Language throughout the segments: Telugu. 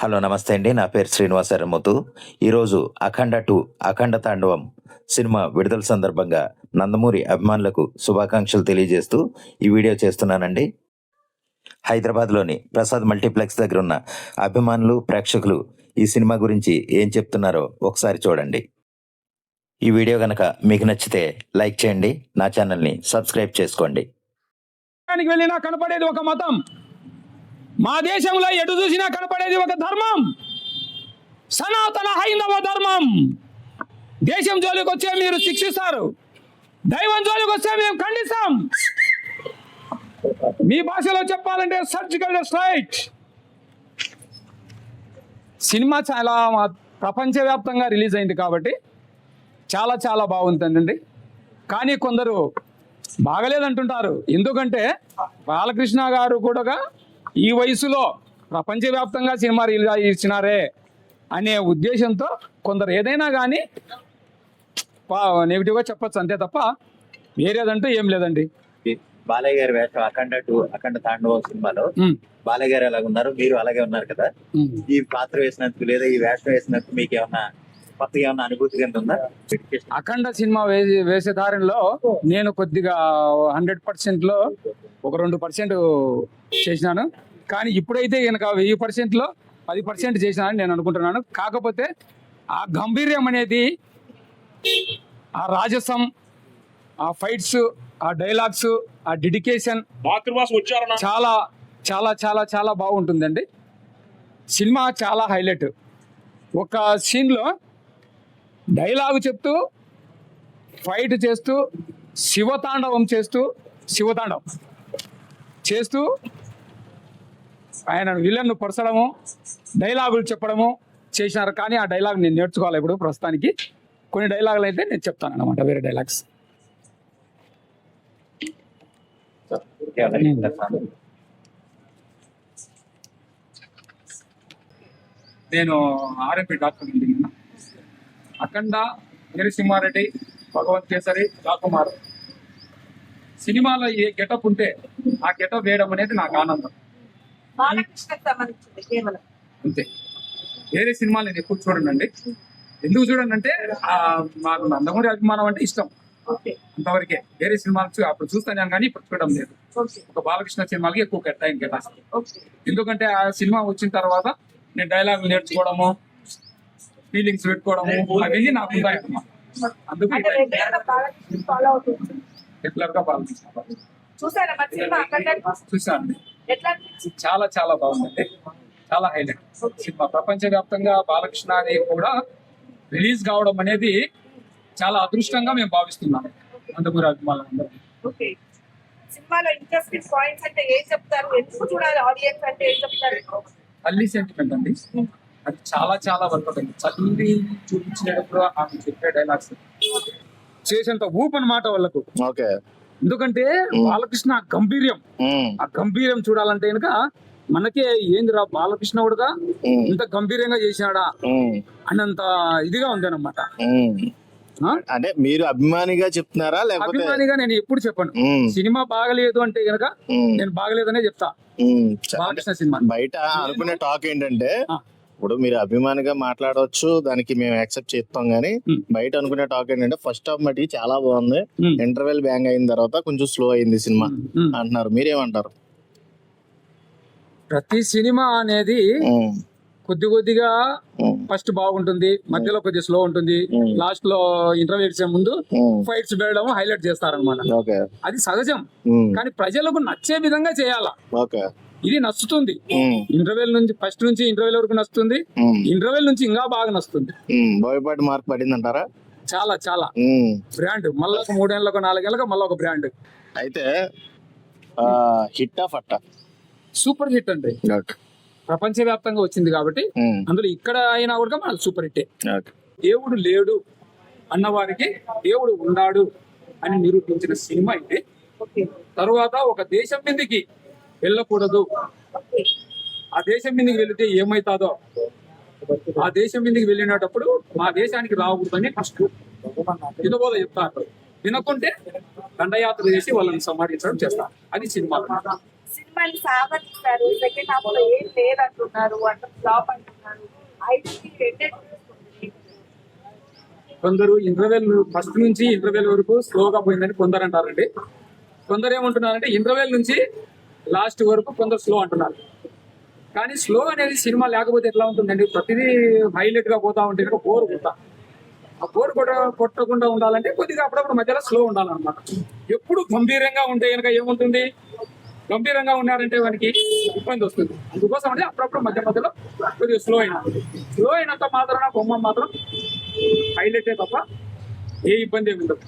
హలో నమస్తే అండి. నా పేరు శ్రీనివాస రమ్మతు ఈరోజు అఖండ టూ అఖండ తాండవం సినిమా విడుదల సందర్భంగా నందమూరి అభిమానులకు శుభాకాంక్షలు తెలియజేస్తూ ఈ వీడియో చేస్తున్నానండి. హైదరాబాద్లోని ప్రసాద్ మల్టీప్లెక్స్ దగ్గర ఉన్న అభిమానులు ప్రేక్షకులు ఈ సినిమా గురించి ఏం చెప్తున్నారో ఒకసారి చూడండి. ఈ వీడియో కనుక మీకు నచ్చితే లైక్ చేయండి. నా ఛానల్ని సబ్స్క్రైబ్ చేసుకోండి. వెళ్ళినా కనపడేది ఒక మతం. మా దేశంలో ఎటు చూసినా కనపడేది ఒక ధర్మం. సనాతన హైందవ ధర్మం. దేశం జోలికి వచ్చే మీరు శిక్షిస్తారు. దైవం జోలికి వస్తే మేము ఖండిస్తాం. మీ భాషలో చెప్పాలంటే సర్జికల్ స్ట్రైట్ సినిమా చాలా ప్రపంచవ్యాప్తంగా రిలీజ్ అయింది కాబట్టి చాలా చాలా బాగుంటుందండి. కానీ కొందరు బాగలేదంటుంటారు. ఎందుకంటే బాలకృష్ణ గారు కూడా ఈ వయసులో ప్రపంచవ్యాప్తంగా సినిమా రిలీజ్ ఇచ్చినారే అనే ఉద్దేశంతో కొందరు ఏదైనా కానీ నెగిటివ్గా చెప్పొచ్చు అంతే తప్ప వేరేదంటూ ఏం లేదండి. బాలయ్య గారి వేషం అఖండ టూ అఖండ తాండవం సినిమాలో బాలయ్య గారు ఎలాగ ఉన్నారు మీరు అలాగే ఉన్నారు కదా. ఈ పాత్ర వేసినందుకు లేదా ఈ వేషం వేసినందుకు మీకు ఏమన్నా కొత్తగా ఏమన్నా అనుభూతి కింద ఉందా? అఖండ సినిమా వేసే వేసే దారిలో నేను కొద్దిగా హండ్రెడ్ పర్సెంట్లో ఒక రెండు పర్సెంట్ చేసినాను. కానీ ఇప్పుడైతే కనుక వెయ్యి పర్సెంట్లో పది పర్సెంట్ చేసినానని నేను అనుకుంటున్నాను. కాకపోతే ఆ గంభీర్యం అనేది ఆ రాజసం ఆ ఫైట్స్ ఆ డైలాగ్స్ ఆ డెడికేషన్ మాతృభాష ఉచ్చారణ. చాలా చాలా చాలా చాలా బాగుంటుందండి. సినిమా చాలా హైలైట్. ఒక సీన్లో డైలాగు చెప్తూ ఫైట్ చేస్తూ శివతాండవం చేస్తూ శివతాండవం చేస్తూ ఆయన విలన్ను పరచడము డైలాగులు చెప్పడము చేసినారు. కానీ ఆ డైలాగ్ నేను నేర్చుకోవాలి ఇప్పుడు ప్రస్తుతానికి. కొన్ని డైలాగులు అయితే నేను చెప్తాను అనమాట వేరే డైలాగ్స్. నేను ఆర్ఎంపీ డాక్టర్ అండి నిన్న అఖండ వీరసింహారెడ్డి భగవంత్ కేసరి రాకుమార్. సినిమాలో ఏ గెటప్ ఉంటే ఆ గెటప్ వేయడం అనేది నాకు ఆనందం. అంతే. వేరే సినిమాలు నేను ఎప్పుడు చూడండి ఎందుకు చూడండి అంటే మాకు నందమూరి అభిమానం అంటే ఇష్టం. అంతవరకే వేరే సినిమాలు అప్పుడు చూస్తాను కానీ ఇప్పుడు చూడడం లేదు. ఒక బాలకృష్ణ సినిమాలకి ఎక్కువ కేటాయం కేటాయిస్తాను ఎందుకంటే ఆ సినిమా వచ్చిన తర్వాత నేను డైలాగ్ నేర్చుకోవడము ఫీలింగ్స్ పెట్టుకోవడము అవన్నీ నాకు అన్నమాట. అందుకు రెగ్యులర్గా చూసాను చాలా చాలా బాగుందండి. చాలా హైలైట్. సినిమా ప్రపంచవ్యాప్తంగా బాలకృష్ణ అనేది కూడా రిలీజ్ కావడం అనేది చాలా అదృష్టంగా మేము భావిస్తున్నాము నందమూరి అభిమానులు సినిమాలో ఇంట్రెస్టింగ్ పాయింట్స్ అంటే ఏం చెప్తారు? ఎందుకు చూడాలి? ఆడియన్స్ అంటే ఏం చెప్తారు? తల్లి సెంటిమెంట్ అండి. అది చాలా చాలా వర్క్ అవుతుంది చల్లి చూపించేటప్పుడు ఆమె చెప్పే డైలాగ్స్ చేసేంత ఊపు అన్నమాట వాళ్ళకు. ఓకే. ఎందుకంటే బాలకృష్ణ గంభీర్యం. ఆ గంభీర్యం చూడాలంటే కనుక మనకే ఏందిరా బాలకృష్ణ కూడా ఇంత గంభీరంగా చేశాడా ఉమ్, అన్నంత ఇదిగా ఉంది అనమాట. అంటే మీరు అభిమానిగా చెప్తున్నారా లేకపోతే? అభిమానిగా నేను ఎప్పుడు చెప్పను. సినిమా బాగలేదు అంటే గనక నేను బాగలేదనే చెప్తా. బాలకృష్ణ సినిమా. బయట అనుకునే టాక్ ఏంటంటే. ఇప్పుడు మీరు అభిమానిగా మాట్లాడవచ్చు దానికి మేము యాక్సెప్ట్ చేస్తాం గానీ ఉమ్. బయట అనుకునే టాక్ ఏంటంటే ఫస్ట్ హాఫ్ మటుకి చాలా బాగుంది. ఇంటర్వెల్ బ్యాంగ్ అయిన తర్వాత కొంచెం స్లో అయింది సినిమా. అంటున్నారు. మీరేమంటారు? ప్రతి సినిమా అనేది కొద్ది కొద్దిగా ఫస్ట్ బాగుంటుంది మధ్యలో కొద్దిగా స్లో ఉంటుంది. లాస్ట్లో ఇంటర్వ్యూ ఇచ్చే ముందు. ఫైట్స్ పెట్టడం హైలైట్ చేస్తారనమాట ఓకే. అది సహజం. కానీ ప్రజలకు నచ్చే విధంగా చేయాలా? ఓకే. ఇది నచ్చుతుంది. ఇంటర్వెల్ నుంచి ఫస్ట్ నుంచి ఇంటర్వెల్ వరకు నచ్చుతుంది. ఇంటర్వెల్ నుంచి ఇంకా బాగా నచ్చుతుంది. బోయపాటి మార్క్ పడిందంటారా? చాలా చాలా. ఉమ్. బ్రాండ్. మళ్ళీ ఒక మూడేళ్ళకు నాలుగేళ్ళకు మళ్ళీ ఒక బ్రాండ్. అయితే హిట్ ఆఫ్ అట్ట సూపర్ హిట్ అండి ప్రపంచవ్యాప్తంగా వచ్చింది కాబట్టి అందులో ఇక్కడ అయినా కూడా మనకు సూపర్ హిట్టే. దేవుడు లేడు అన్నవారికి దేవుడు ఉన్నాడు అని నిరూపించిన సినిమా ఇది. తరువాత ఒక దేశం మీదకి వెళ్ళకూడదు. ఆ దేశం మీదకి వెళితే ఏమైతాదో? ఆ దేశం మీదకి వెళ్ళినప్పుడు మా దేశానికి రాకూడదని ఫస్ట్. హితబోధ చెప్తారు. వినకుంటే దండయాత్ర చేసి వాళ్ళని సంహరించడం చేస్తారు. అది సినిమా. సినిమాని సాగతిస్తారు సెకండ్ హాఫ్లో ఏం లేదంటున్నారు. అంటే ఫ్లాప్ అంటున్నారు. ఐదుకి రెండే కొందరు ఇంటర్వెల్ ఫస్ట్ నుంచి ఇంటర్వెల్ వరకు స్లోగా పోయిందని కొందరు అంటారండి. కొందరు ఏమంటున్నారంటే ఇంటర్వెల్ నుంచి లాస్ట్ వరకు కొందరు స్లో అంటున్నారు. కానీ స్లో అనేది సినిమా లేకపోతే ఎట్లా ఉంటుందండి? ప్రతిదీ హైలైట్గా పోతా ఉంటే కనుక బోర్ కొడతా. ఆ బోర్ కొట్ట కొట్టకుండా ఉండాలంటే కొద్దిగా అప్పుడప్పుడు మధ్యలో స్లో ఉండాలన్నమాట. ఎప్పుడు గంభీరంగా ఉంటే కనుక ఏముంటుంది గంభీరంగా ఉన్నారంటే వానికి ఇబ్బంది వస్తుంది. అందుకోసం అంటే అప్పుడప్పుడు మధ్య మధ్యలో కొద్దిగా స్లో అయినా. స్లో అయినంత మాత్రాన బొమ్మ మాత్రం హైలైటే తప్ప ఏ ఇబ్బంది ఏమి ఉండదు.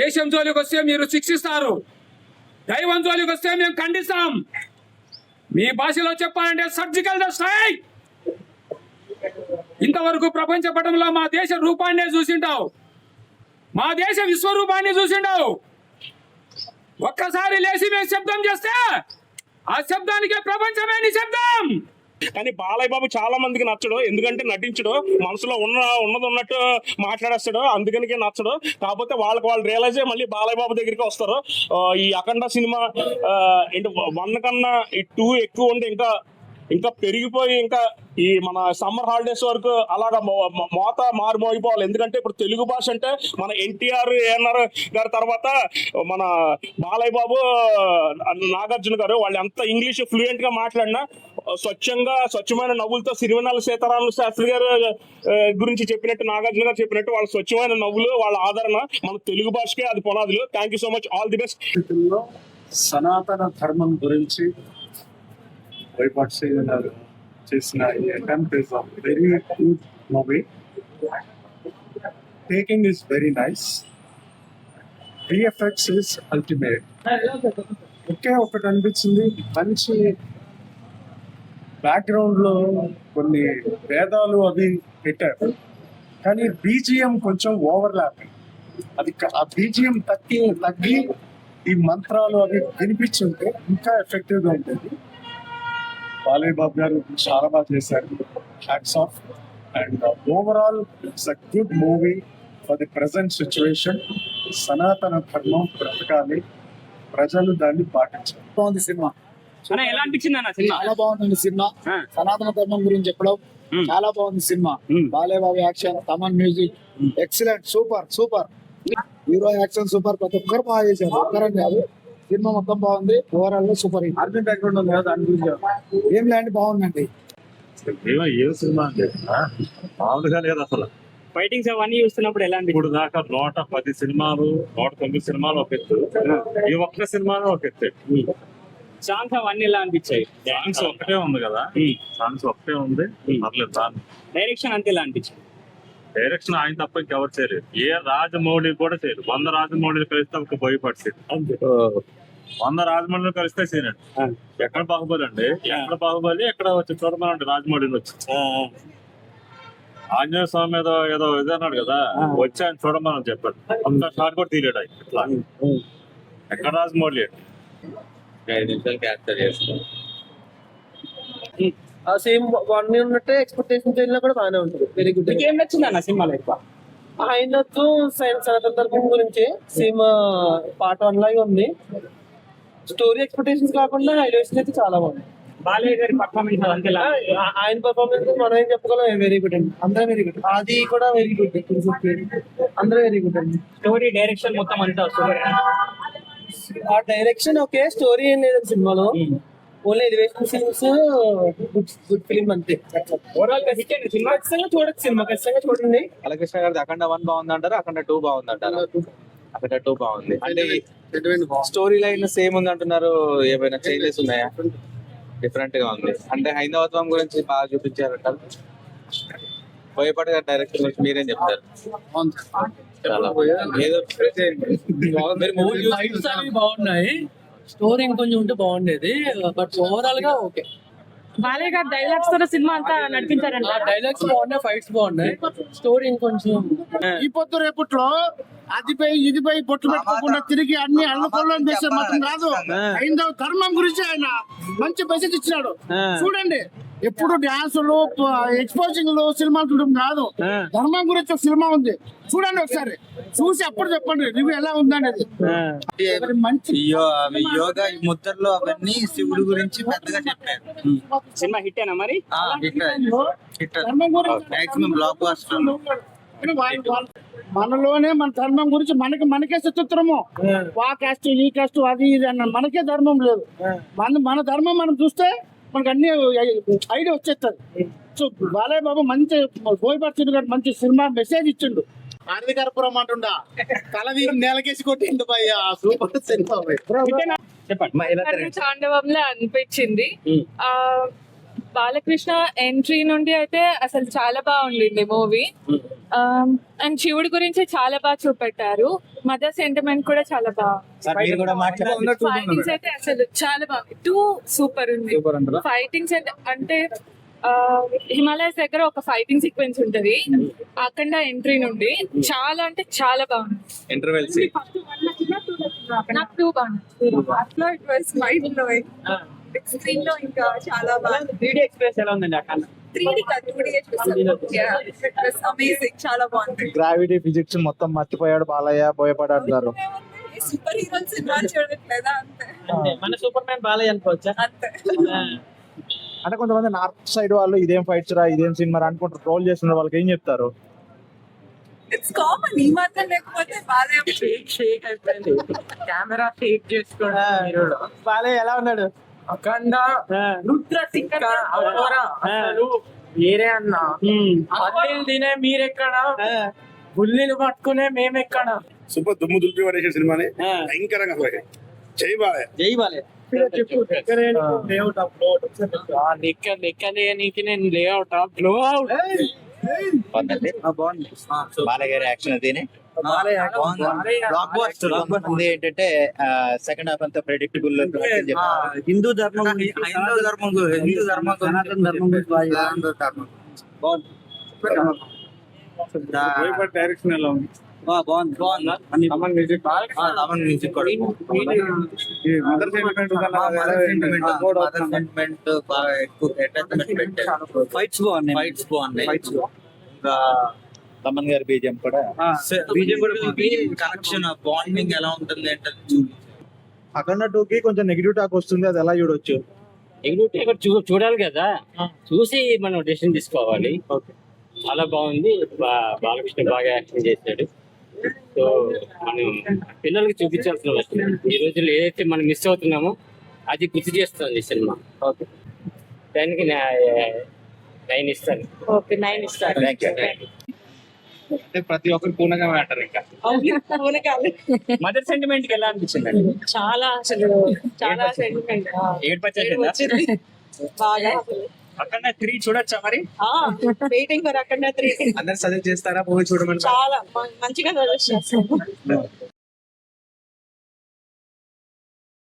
దేశం జోలికి వస్తే మీరు శిక్షిస్తారు. దైవం జోలికి వస్తే మేము ఖండిస్తాం. మీ భాషలో చెప్పాలంటే సర్జికల్ ద స్ట్రైక్ ఇంతవరకు ప్రపంచ పటంలో మా దేశ రూపాన్నే చూసింటావు. మా దేశ విశ్వరూపాన్ని చూసింటావు. ఒక్కసారి లేచి మేము శబ్దం చేస్తే ఆ శబ్దానికే ప్రపంచమే నిశ్శబ్దం కానీ బాలయ్య బాబు చాలా మందికి నచ్చడు. ఎందుకంటే నటించడు. మనసులో ఉన్న ఉన్నది ఉన్నట్టు మాట్లాడేస్తాడు. అందుకనికే నచ్చడు. కాకపోతే వాళ్ళకి వాళ్ళు రియలైజ్ అయ్యి మళ్ళీ బాలయ్య బాబు దగ్గరికి వస్తారు. ఈ అఖండ సినిమా ఏంటి వన్ కన్నా ఈ టూ ఎక్కువ ఉంటే ఇంకా ఇంకా పెరిగిపోయి ఇంకా ఈ మన సమ్మర్ హాలిడేస్ వరకు అలాగా మోత మారుమోగిపోవాలి. ఎందుకంటే ఇప్పుడు తెలుగు భాష అంటే మన ఎన్టీఆర్ ఏఎన్ఆర్ గారి తర్వాత మన బాలయ్య బాబు నాగార్జున గారు వాళ్ళు ఎంత ఇంగ్లీష్ ఫ్లూయెంట్గా మాట్లాడినా స్వచ్ఛంగా స్వచ్ఛమైన నవ్వులతో సిరివెన్నెల సీతారామ శాస్త్రి గారు గురించి చెప్పినట్టు నాగార్జున గారు చెప్పినట్టు వాళ్ళ స్వచ్ఛమైన నవ్వులు వాళ్ళ ఆదరణ మన తెలుగు భాషకే అది పునాదులు. Thank you so much all the best సనాతన ధర్మం గురించి వైపాక్షి గారు చేసిన ఈ attempt is very good movie taking is very nice VFX is ultimate ఒకే ఒకటి అనిపించింది. మంచి బ్యాక్గ్రౌండ్లో కొన్ని వేదాలు అవి పెట్టారు. కానీ బీజిఎం కొంచెం ఓవర్ ల్యాపింగ్ అది ఆ బీజిఎం తగ్గి తగ్గి ఈ మంత్రాలు అవి వినిపించుంటే ఇంకా ఎఫెక్టివ్గా ఉంటుంది. బాలయ్య బాబు గారు చాలా బాగా చేశారు. Hats off and overall it's a good movie for the present situation సనాతన ధర్మం బ్రతకాలి. ప్రజలు దాన్ని పాటించాలి. బాగుంది సినిమా. ఎలా అనిపించింది అన్న సినిమా? చాలా బాగుంది సినిమా. సనాతన ధర్మం గురించి చెప్పడం. చాలా బాగుంది cinema. Balayya Babu action Thaman music. Excellent super super hero action super. ప్రతి ఒక్కరు బాగా చేశారు. ఒక్కరని కాదు సినిమా మొత్తం బాగుంది. ఓవరాల్గా సూపర్ హిట్ ఆర్మీ బ్యాక్గ్రౌండ్ ఉంది కదా ఏం ల్యాండ్ బాగుందండి. ఏమో ఏ సినిమా ఆ? మామూలుగా లేదు అసలు. ఫైటింగ్స్ అవన్నీ చూస్తున్నప్పుడు ఎలా ఇప్పుడు దాకా నూట పది సినిమాలు నూట తొమ్మిది సినిమాలు ఒక ఎత్తు. ఈ ఒక్క సినిమాలో ఒక ఎత్తు. సాంగ్స్ అవన్నీ ఎలా అనిపించాయి? సాంగ్స్ ఒకటే ఉంది కదా. సాంగ్స్ ఒకటే ఉంది. పర్లేదు దాని డైరెక్షన్ అంతే ఎలా అనిపించింది? డైరెక్షన్ ఆయన తప్ప ఇంకెవరు చేయలేదు. ఏ రాజమౌళి కూడా చేయలేదు. వంద రాజమౌళిని కలిస్తే ఒక భయపడిసేది వంద రాజమౌళిని కలిస్తే చేయనండి ఎక్కడ బాహుబలి అండి? ఎక్కడ బాహుబలి ఎక్కడ వచ్చి చూడమనండి రాజమౌళిని వచ్చి. ఆంజనేయ స్వామి ఏదో ఏదో ఇది అన్నాడు కదా వచ్చి ఆయన చూడమని చెప్పాడు. అంత షాట్ కూడా తీయలేడు ఆయన ఇట్లా. ఎక్కడ రాజమౌళి అండి ఐదు నిమిషాలు క్యాప్చర్ చేస్తాం. ఆ సేమ్ వన్ ఉన్నట్టే ఎక్స్పెక్టేషన్ వెళ్ళినా కూడా బాగానే ఉంటుంది. వెరీ గుడ్ ఏం నచ్చింది అన్న సినిమాలో ఎక్కువ? ఆయనతో సైన్స్ సనాతన ధర్మం గురించి సేమ్ పార్ట్ వన్ లాగే ఉంది. స్టోరీ ఎక్స్పెక్టేషన్స్ కాకుండా హైలైట్స్ అయితే చాలా బాగుంది బాలయ్య గారి పర్ఫార్మెన్స్ అంతే ఎలా ఆ- ఆయన పర్ఫార్మెన్స్ మనం ఏం చెప్పుకోలేం వెరీ గుడ్ అండి. అందరూ వెరీ గుడ్ అది కూడా వెరీ గుడ్ అందరూ వెరీ గుడ్ అండి. స్టోరీ డైరెక్షన్ మొత్తం అంతా సూపర్ ఆ డైరెక్షన్ ఓకే స్టోరీ ఏం లేదు సినిమాలో. Only elevation scenes good good film అంతే. ఓవరాల్గా హిట్ అయింది సినిమా? ఖచ్చితంగా చూడొచ్చు సినిమా ఖచ్చితంగా చూడండి. బాలకృష్ణ గారిది అఖండ వన్ బాగుంది అంటారా అఖండ టూ బాగుంది అంటారా అఖండ టూ బాగుంది. అంటే స్టోరీ లైన్ సేమ్ ఉంది అంటున్నారు. ఏమైనా చేంజెస్ ఉన్నాయా? డిఫరెంట్గా ఉంది. అంటే హైందవత్వం గురించి బాగా చూపించారంటారు భయపడే డైరెక్షన్ గురించి మీరేం చెప్తారు? ఏదో మీరు మూవీ బాగున్నాయి. స్టోరీ ఇంకొంచెం ఉంటే బాగుండేది. బట్ ఓవరాల్గా ఓకే. బాలయ్య గారు డైలాగ్స్తో సినిమా అంతా నడిపించారంట. డైలాగ్స్ బాగున్నాయి ఫైట్స్ బాగున్నాయి. స్టోరీ ఇంకొంచెం ఈ పొద్దు రేపట్లో అదిపై ఇదిపై పొట్టు పెట్టుకోకుండా తిరిగి అన్ని అల్లకొల్లం చేసే మాత్రం కాదు హైందవ ధర్మం గురించి ఆయన మంచి మెసేజ్ ఇచ్చినాడు. చూడండి ఎప్పుడు డ్యాన్సులు ఎక్స్పోజింగ్ సినిమాలు చూడడం కాదు ధర్మం గురించి ఒక సినిమా ఉంది. చూడండి ఒకసారి. చూసి అప్పుడు చెప్పండి రివ్యూ ఎలా ఉందనేది. మంచి యోగా ముద్రలో అవన్నీ శివుడు గురించి పెద్దగా చెప్పారు. సినిమా హిట్ అయినా మరి? ధర్మం గురించి మాక్సిమం బ్లాక్ బాస్టర్ మనలోనే మన ధర్మం గురించి మనకి మనకే చిత్రము వా కాస్ట్ ఈ కాస్ట్ అది ఇది అన్న మనకే ధర్మం లేదు. మన మన ధర్మం మనం చూస్తే మనకు అన్ని ఐడియా వచ్చేస్తుంది సో బాలయ్య బాబు మంచి బోయపరిచిండు గారు మంచి సినిమా మెసేజ్ ఇచ్చిండు. ఆరది కర్పూరం అంటుండా. తల తీరు నేలకేసి కొట్టిండు భయ్యా. సూపర్ సినిమా తాండవంలో అనిపించింది. ఆ బాలకృష్ణ ఎంట్రీ నుండి అయితే అసలు చాలా బాగుండింది మూవీ అండ్ శివుడి గురించి చాలా బాగా చూపెట్టారు మదర్ సెంటిమెంట్ కూడా చాలా బాగుంది ఫైటింగ్స్ అయితే అసలు చాలా బాగుంది టూ సూపర్ ఉంది ఫైటింగ్స్ అయితే అంటే హిమాలయస్ దగ్గర ఒక ఫైటింగ్ సీక్వెన్స్ ఉంటది అఖండ ఎంట్రీ నుండి చాలా అంటే చాలా బాగుంది ఇంటర్వెల్ నాకు టూ బాగుంది ఇట్ వాస్ మైండ్ బ్లోయింగ్ స్క్రీన్లో ఇంకా చాలా బాగుంది త్రీ ఎక్స్ప్రెస్ ఎలా ఉందండి అక్కడ త్రీ డి కాదు టూ డి అమేజింగ్ చాలా బాగుంది. గ్రావిటీ ఫిజిక్స్ మొత్తం మర్చిపోయాడు బాలయ్య భయపడి అంటారు సూపర్ హీరోలు సినిమా చూడట్లేదా అంతే. మన సూపర్ మ్యాన్ బాలయ్య అనుకోవచ్చా? అంతే. అంటే కొంతమంది నార్త్ సైడ్ వాళ్ళు ఇదేం ఫైట్స్ రా ఇదేం సినిమా రా అనుకుంటారు ట్రోల్ చేస్తున్నారు వాళ్ళకి ఏం చెప్తారు? ఇట్స్ కామన్ ఈ మాత్రం లేకపోతే బాగా షేక్ షేక్ అయిపోయింది. కెమెరా షేక్ చేసుకోవడం బాలయ్య ఎలా ఉన్నాడు? అఖండ రుద్ర అసలు వేరే అన్న. పల్లీలు తినే మీరెక్కడ? బుల్లిలు పట్టుకునే మేమెక్కడ? సూపర్ దుమ్ము దులిపి పడేసే సినిమాని భయంకరంగా అసలు జై బాలయ్య. జై లెక్క నీకు నేను లేఅవుట్ బ్లో అవుట్ బాగుందండి బాలయ్య గారి యాక్షన్ అదేనే బ్లాక్ బాస్టర్ ఉంది. ఏంటంటే సెకండ్ హాఫ్ అంతా ప్రెడిక్టబుల్ హిందూ ధర్మం హిందూ ధర్మం హిందూ ధర్మం సనాతన ధర్మం డైరెక్షన్ ఎలా ఉంది? బాగుంది. బాగుంది? అమన్ మ్యూజిక్ లవన్ మ్యూజిక్ కూడా mother sentiment mother sentiment mother sentiment బాగా ఎక్కువ అటాచ్మెంట్ పెట్టారు. ఫైట్స్ బాగున్నాయి. ఫైట్స్ బాగున్నాయి. ఇంకా తమన్ గారి బీజం కూడా. కనెక్షన్ బాండింగ్ ఎలా ఉంటుంది అఖండ టూ కి కొంచెం నెగిటివ్ టాక్ వస్తుంది అది ఎలా చూడొచ్చు? చూడాలి కదా. చూసి మనం డెసిషన్ తీసుకోవాలి. చాలా బాగుంది. బాలకృష్ణ బాగా యాక్షన్ చేశాడు. సో మనం పిల్లలకి చూపించాల్సిన అవసరం ఈ రోజుల్లో ఏదైతే మనం మిస్ అవుతున్నామో అది గుర్తు చేస్తుంది ఈ సినిమా. ఓకే. దానికి నైన్ ఇస్తాను. ఓకే నైన్ యూ అంటే ప్రతి ఒక్కరు పూనగా అంటారు ఇంకా. మదర్ సెంటిమెంట్కి ఎలా అనిపించింది చాలా అసలు చాలా సెంటిమెంట్ ఏడు బాగా. అక్కడ త్రీ చూడొచ్చా మరి? వెయిటింగ్ ఫర్ అక్కడ త్రీ అందరు సజెస్ట్ చేస్తారా? మూవీ చూడమని? చాలా మంచిగా సజెస్ట్ చేస్తాను